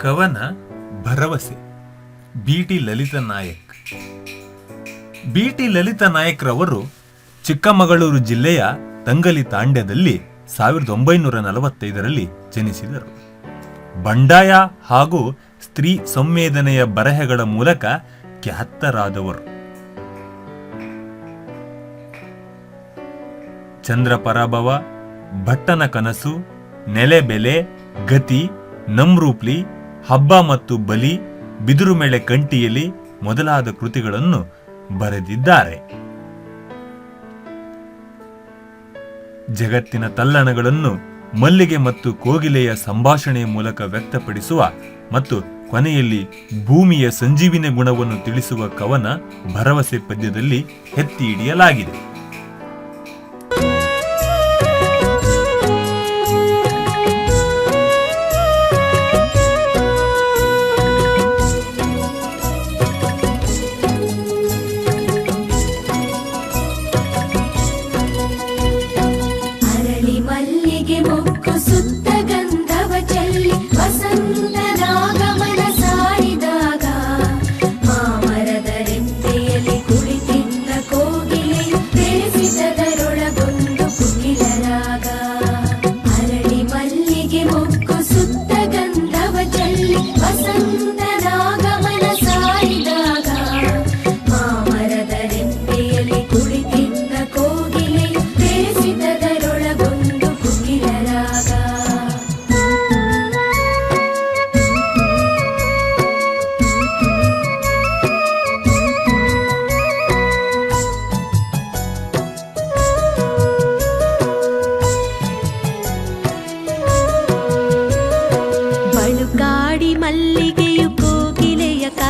ಕವನ ಭರವಸೆ. B T Lalitha Nayak. B T Lalitha ನಾಯಕ್ರವರು Chikkamagaluru ಜಿಲ್ಲೆಯ ತಂಗಲಿ ತಾಂಡ್ಯದಲ್ಲಿ ಸಾವಿರದ ಒಂಬೈನೂರ ನಲವತ್ತೈದರಲ್ಲಿ ಜನಿಸಿದರು. ಬಂಡಾಯ ಹಾಗೂ ಸ್ತ್ರೀ ಸಂವೇದನೆಯ ಬರಹಗಳ ಮೂಲಕ ಖ್ಯಾತರಾದವರು. ಚಂದ್ರ ಪರಾಭವ ಭಟ್ಟನ ಕನಸು ನೆಲೆಬೆಲೆ ಗತಿ, ನಮ್ರೂಪ್ಲಿ ಹಬ್ಬ ಮತ್ತು ಬಲಿ ಬಿದಿರುಮೆಳೆ ಕಂಟಿಯಲ್ಲಿ ಮೊದಲಾದ ಕೃತಿಗಳನ್ನು ಬರೆದಿದ್ದಾರೆ. ಜಗತ್ತಿನ ತಲ್ಲಣಗಳನ್ನು ಮಲ್ಲಿಗೆ ಮತ್ತು ಕೋಗಿಲೆಯ ಸಂಭಾಷಣೆಯ ಮೂಲಕ ವ್ಯಕ್ತಪಡಿಸುವ ಮತ್ತು ಕೊನೆಯಲ್ಲಿ ಭೂಮಿಯ ಸಂಜೀವಿನ ಗುಣವನ್ನು ತಿಳಿಸುವ ಕವನ ಭರವಸೆ ಪದ್ಯದಲ್ಲಿ ಎತ್ತಿ ಹಿಡಿಯಲಾಗಿದೆ.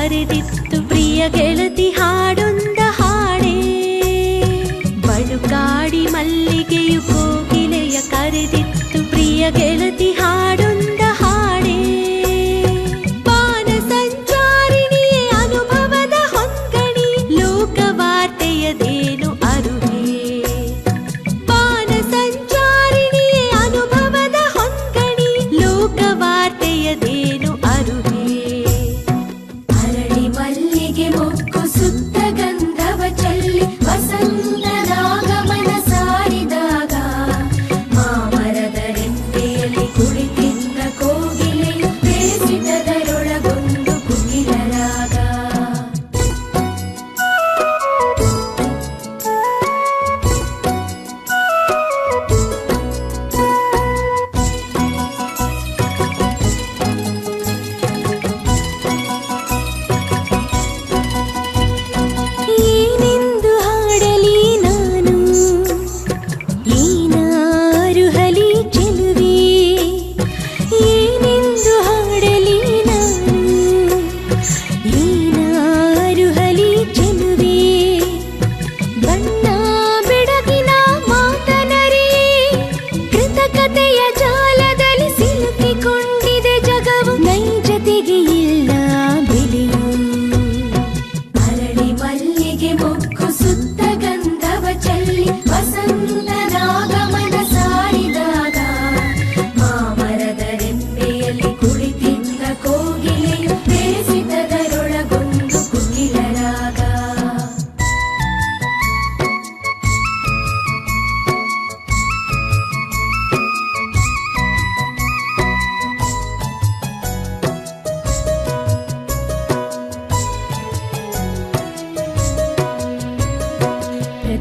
ಕರೆದಿತ್ತು ಪ್ರಿಯ ಗೆಳತಿ ಹಾಡೊಂದ ಹಾಡೇ. ಬಳುಕಾಡಿ ಮಲ್ಲಿಗೆಯು ಕೋಗಿಲೆಯ ಕರೆದಿತ್ತು ಪ್ರಿಯ ಗೆಳತಿ ಹಾಡೇ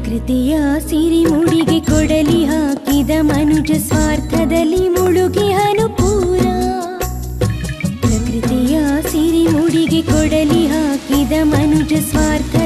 ಪ್ರಕೃತಿಯ ಸಿರಿ ಮುಡಿಗೆ ಕೊಡಲಿ ಹಾಕಿದ ಮನುಜ ಸ್ವಾರ್ಥದಲ್ಲಿ ಮುಳುಗಿ ಅನುಪೂರ. ಪ್ರಕೃತಿಯ ಸಿರಿ ಮುಡಿಗೆ ಕೊಡಲಿ ಹಾಕಿದ ಮನುಜ ಸ್ವಾರ್ಥದಲ್ಲಿ